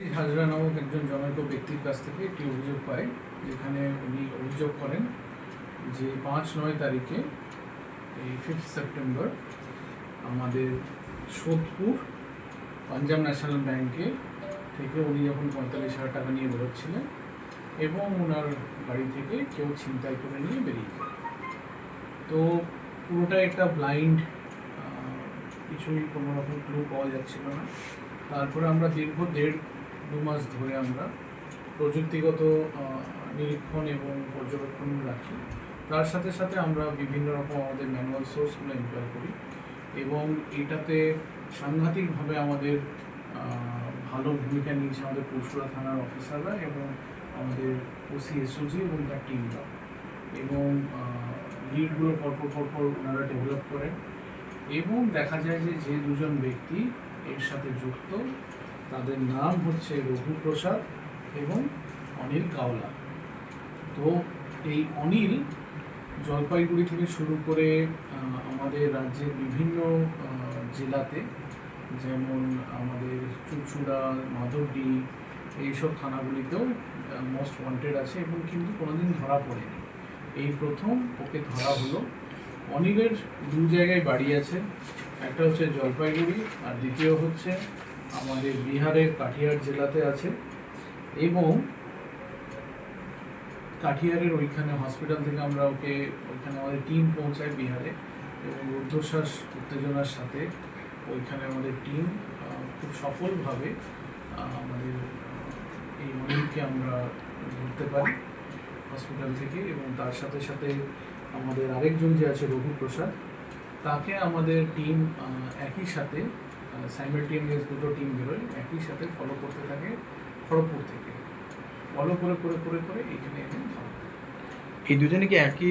হাজরা নামক একজন জনৈক ব্যক্তির কাছ থেকে একটি অভিযোগ পাই, যেখানে উনি অভিযোগ করেন যে পাঁচ নয় তারিখে এই ফিফথ সেপ্টেম্বর আমাদের সোদপুর পাঞ্জাব ন্যাশনাল ব্যাংকে থেকে উনি যখন পঁয়তাল্লিশ হাজার টাকা নিয়ে বেরোচ্ছিলেন এবং ওনার বাড়ি থেকে কেউ ছিনতাই করে নিয়ে বেরিয়ে যায় তো পুরোটা একটা ব্লাইন্ড কিছুই কোনো রকম ক্লু পাওয়া যাচ্ছিল না। তারপরে আমরা দীর্ঘ দেড় দু মাস ধরে আমরা প্রযুক্তিগত নিরীক্ষণ এবং পর্যবেক্ষণ রাখি। তার সাথে সাথে আমরা বিভিন্ন রকম আমাদের ম্যানুয়াল সোর্সগুলো এমপ্লয় করি এবং এটাতে সাংঘাতিকভাবে আমাদের ভালো ভূমিকা নিয়েছে আমাদের পরশুরা থানার অফিসাররা এবং আমাদের ওসি এসওজি এবং তার টিমরা এবং লিডগুলো পরপর পরপর ওনারা ডেভেলপ করেন। এবং দেখা যায় যে যে দুজন ব্যক্তি এর সাথে যুক্ত তাদের নাম হচ্ছে রঘুপ্রসাদ এবং অনিল কাওলা। তো এই অনিল জলপাইগুড়ি থেকে শুরু করে আমাদের রাজ্যের বিভিন্ন জেলাতে, যেমন আমাদের চুচুড়া, মাধবডি, এইসব থানাগুলিতেও মোস্ট ওয়ান্টেড আছে এবং কিন্তু কোনোদিন ধরা পড়েনি। এই প্রথম ওকে ধরা হলো। অনিলের দু জায়গায় বাড়ি আছে। একটা হচ্ছে জলপাইগুড়ি আর দ্বিতীয় হচ্ছে আমাদের বিহারের কাঠিয়ার জেলাতে আছে এবং কাঠিয়ারের ওইখানে হসপিটাল থেকে আমরা ওকে ওইখানে আমাদের টিম পৌঁছায় বিহারে এবং রুদ্ধশ্বাস উত্তেজনার সাথে ওইখানে আমাদের টিম খুব সফলভাবে আমাদের এই অনিলকে আমরা ধরতে পারি হসপিটাল থেকে এবং তার সাথে সাথে আমাদের আরেকজন যে আছে রঘু প্রসাদ তাকে আমাদের টিম একই সাথে সাইমেলটেনিয়াস দুটো টিম বেরোয় একই সাথে ফলো করতে থাকে খড়গপুর থেকে ফলো করে করে করে করে এখানে এনে এই দুজনে কি একই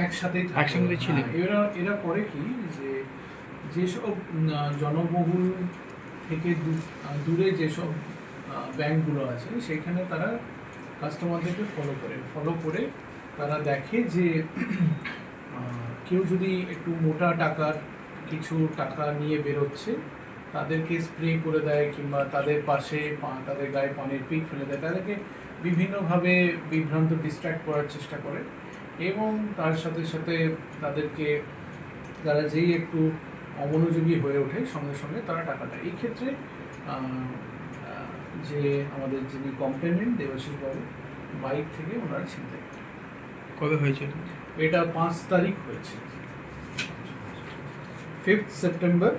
একসাথে। একসঙ্গে? হ্যাঁ, এরা এরা করে কি যে যেসব জনবহুল থেকে দূরে যেসব ব্যাংকগুলো আছে সেখানে তারা কাস্টমারদেরকে ফলো করে ফলো করে তারা দেখে যে কেউ যদি একটু মোটা টাকার কিছু টাকা নিয়ে বেরোচ্ছে। তাদেরকে স্প্রে করে দেয় কিংবা তাদের পাশে তাদের গায়ে পানির পিক ফেলে দেয়। তাদেরকে বিভিন্নভাবে বিভ্রান্ত ডিস্ট্র্যাক্ট করার চেষ্টা করে এবং তার সাথে সাথে তাদেরকে তারা যেই একটু অমনোযোগী হয়ে ওঠে সঙ্গে সঙ্গে তারা টাকাটা এই ক্ষেত্রে যে আমাদের যিনি কমপ্লেনেন্ট দেবাশিস বাবু বাইক থেকে ওনারা ছিনতাই। কবে হয়েছিল? এটা পাঁচ তারিখ হয়েছে। ফিফথ সেপ্টেম্বর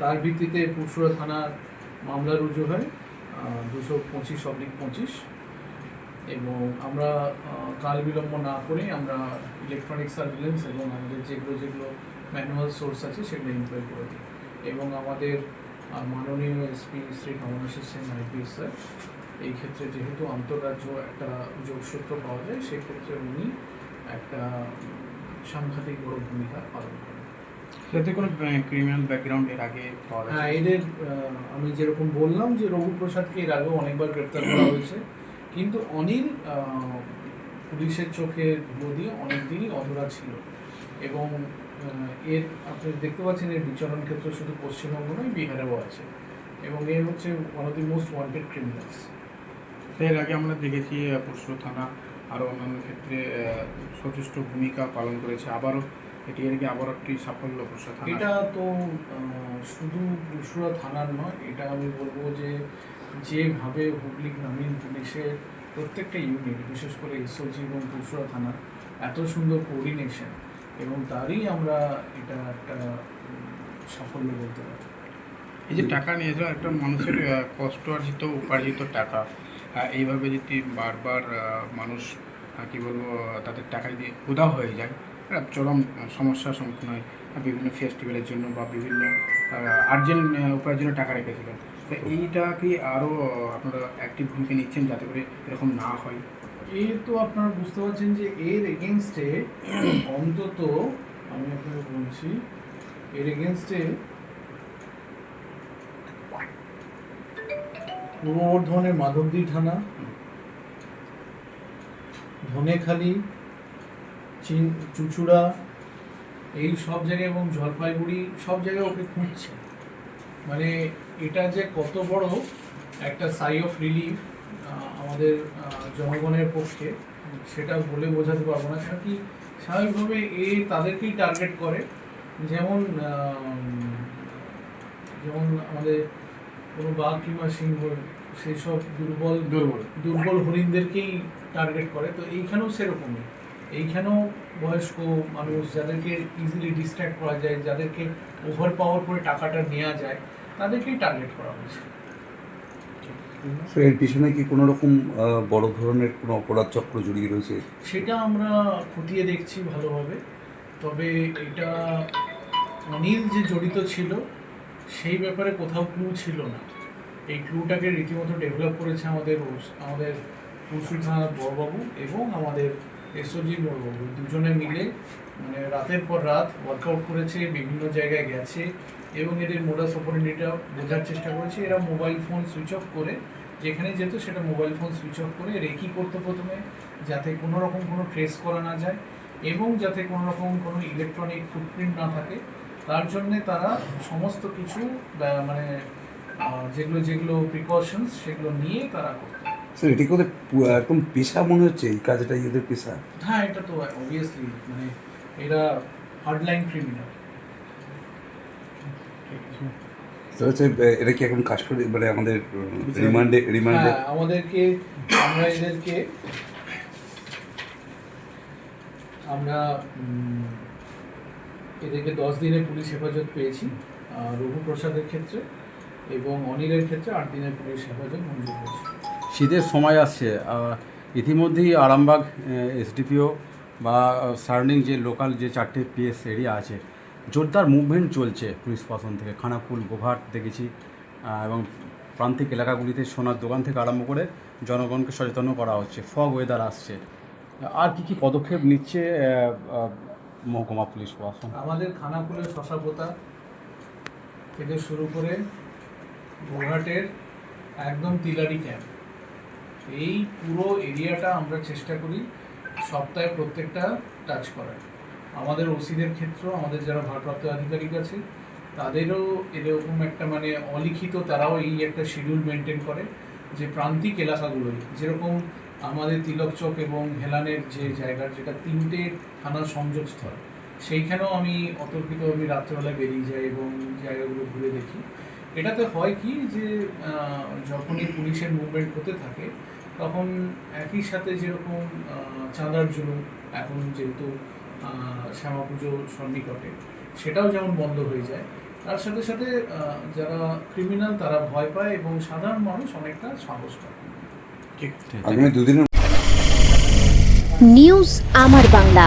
তার ভিত্তিতে পুরসুরা থানার মামলা রুজু হয় দুশো পঁচিশ অব্লিক পঁচিশ। এবং আমরা কাল বিলম্ব না করে আমরা ইলেকট্রনিক সার্ভিলেন্স এবং আমাদের যেগুলো যেগুলো ম্যানুয়াল সোর্স আছে, সেগুলো এমপ্লয় করে দিই। এবং আমাদের মাননীয় SP Shri Kamalashis Sen IPS sir এই ক্ষেত্রে যেহেতু আন্তঃরাজ্য একটা যোগসূত্র পাওয়া যায়, সেক্ষেত্রে উনি একটা সাংঘাতিক বড় ভূমিকা পালন করেন। যাতে কোনো ক্রিমিনাল ব্যাকগ্রাউন্ড এর আগে হ্যাঁ এদের আমি যেরকম বললাম যে রঘু প্রসাদকে এর আগেও অনেকবার গ্রেপ্তার করা হয়েছে। কিন্তু অনিল পুলিশের চোখে ধুলো দিয়ে অনেকদিনই অধরা ছিল। এবং এর আপনি দেখতে পাচ্ছেন এর বিচরণ ক্ষেত্র শুধু পশ্চিমবঙ্গ নয় বিহারেও আছে। এবং এ হচ্ছে one of the most wanted criminals এর আগে আমরা দেখেছি পরশু থানা আরও অন্যান্য ক্ষেত্রে সচেষ্ট ভূমিকা পালন করেছে। আবারও এটি এর আগে আবারও একটি সাফল্য পরশু থানা এটা তো শুধু পুরসুরা থানার নয় এটা আমি বলব যে যেভাবে হুগলি গ্রামীণ পুলিশের প্রত্যেকটা ইউনিট বিশেষ করে এসওজি এবং পুরসুরা থানার এত সুন্দর কোঅর্ডিনেশন এবং তারই আমরা এটা একটা সাফল্য বলতে পারি। এই যে টাকা নিয়ে যাওয়া একটা মানুষের কষ্ট অর্জিত উপার্জিত টাকা এইভাবে যদি বারবার মানুষ কি বলব তাদের টাকা যদি উদা হয়ে যায় চরম সমস্যার সম্মুখীন হয় বিভিন্ন ফেস্টিভ্যালের জন্য বা বিভিন্ন আর্জেন্ট উপার্জনের টাকা রেখেছিলেন। তো এইটা কি আরও আপনারা অ্যাক্টিভ ভূমিকা নিচ্ছেন যাতে করে এরকম না হয়? এর তো আপনারা বুঝতে পারছেন যে এর এগেনস্টে অন্তত আমি আপনাকে বলছি এর এগেনস্টে পূর্ব বর্ধমানের মাধবদী থানা ধনেখালি চিন- চুচুড়া এই সব জায়গায় এবং জলপাইগুড়ি সব জায়গায় ওকে খুঁজছে। মানে এটা যে কত বড় একটা সাই অফ রিলিফ আমাদের জনগণের পক্ষে সেটা বলে বোঝাতে পারব না। কেন কি স্বাভাবিকভাবে এ তাদেরকেই টার্গেট করে। যেমন যেমন আমাদের কোনো বাঘ কিংবা সিংহ সেই সব দুর্বল দুর্বল। দুর্বল হরিণদেরকেই টার্গেট করে। তো এইখানেও সেরকমই। এইখানেও বয়স্ক মানুষ যাদেরকে ইজিলি ডিস্ট্র্যাক্ট করা যায় যাদেরকে ওভার পাওয়ার করে টাকাটা নেওয়া যায় তাদেরকেই টার্গেট করা হয়েছে। এর পিছনে কি কোনো রকম বড় ধরনের কোনো অপরাধ চক্র জড়িয়ে রয়েছে? সেটা আমরা খতিয়ে দেখছি ভালোভাবে। তবে এটা অনিল যে জড়িত ছিল সেই ব্যাপারে কোথাও ক্লু ছিল না। এই ক্লুটাকে রীতিমতো ডেভেলপ করেছে আমাদের আমাদের পুরসুল থানার বড়বাবু এবং আমাদের এসওজি বলব। দুজনে মিলে মানে রাতের পর রাত ওয়ার্কআউট করেছে, বিভিন্ন জায়গায় গেছে এবং এদের মোডাস অপারেন্ডিটা বোঝার চেষ্টা করেছে। এরা মোবাইল ফোন সুইচ অফ করে, যেখানে যেত সেটা মোবাইল ফোন সুইচ অফ করে রেকি করতো প্রথমে, যাতে কোনো রকম কোনো ট্রেস করা না যায় এবং যাতে কোনো রকম কোনো ইলেকট্রনিক ফুটপ্রিন্ট না থাকে। তার জন্যে তারা সমস্ত কিছু মানে যেগুলো যেগুলো প্রিকশনস সেগুলো নিয়ে তারা করতো। স্যার এটি ওদের একদম পেশা মনে হচ্ছে? এই কাজটাই এদের পেশা? হ্যাঁ এটা তো অবভিয়াসলি মানে এরা হার্ডলাইন ক্রিমিনাল এরা কি এখন কাজ করে? মানে আমাদের রিমান্ডে রিমান্ডে? হ্যাঁ আমাদেরকে আমরা এদেরকে আমরা এদেরকে দশ দিনের পুলিশ হেফাজত পেয়েছি রঘু প্রসাদের ক্ষেত্রে এবং অনিলের ক্ষেত্রে আট দিনের পুলিশ হেফাজত মঞ্জুর হয়েছে। শীতের সময় আসছে ইতিমধ্যেই আরামবাগ এসডিপিও বা সারাউন্ডিং যে লোকাল যে চারটে পিএস এরিয়া আছে, জোরদার মুভমেন্ট চলছে পুলিশ প্রশাসন থেকে। খানাকুল গোঘাট দেখেছি এবং প্রান্তিক এলাকাগুলিতে সোনার দোকান থেকে আরম্ভ করে জনগণকে সচেতন করা হচ্ছে, ফগ ওয়েদার আসছে। আর কি কি পদক্ষেপ নিচ্ছে মহকুমা পুলিশ প্রশাসন? আমাদের খানাকুলের শশাপোতা থেকে শুরু করে গোঘাটের একদম তিলারি ক্যাম্প এই পুরো এরিয়াটা আমরা চেষ্টা করি সপ্তাহে প্রত্যেকটা টাচ করার। আমাদের ওসিদের ক্ষেত্রেও আমাদের যারা ভারপ্রাপ্ত আধিকারিক আছে, তাদেরও এরকম একটা মানে অলিখিত তারাও এই একটা শিডিউল মেনটেন করে যে প্রান্তিক এলাকাগুলোই যেরকম আমাদের তিলকচক এবং হেলানের যে জায়গার যেটা তিনটে থানা সংযোগস্থল সেইখানেও আমি অতর্কিত আমি রাত্রেবেলায় বেরিয়ে যাই এবং জায়গাগুলো ঘুরে দেখি। এটাতে হয় কি যে যখনই পুলিশের মুভমেন্ট হতে থাকে তখন একই সাথে যেরকম চাঁদার জন্য এখন যেহেতু শ্যামা পুজো সন্নিকটে সেটাও যেমন বন্ধ হয়ে যায়। তার সাথে সাথে যারা ক্রিমিনাল তারা ভয় পায় এবং সাধারণ মানুষ অনেকটা সাহস পায়। নিউজ আমার বাংলা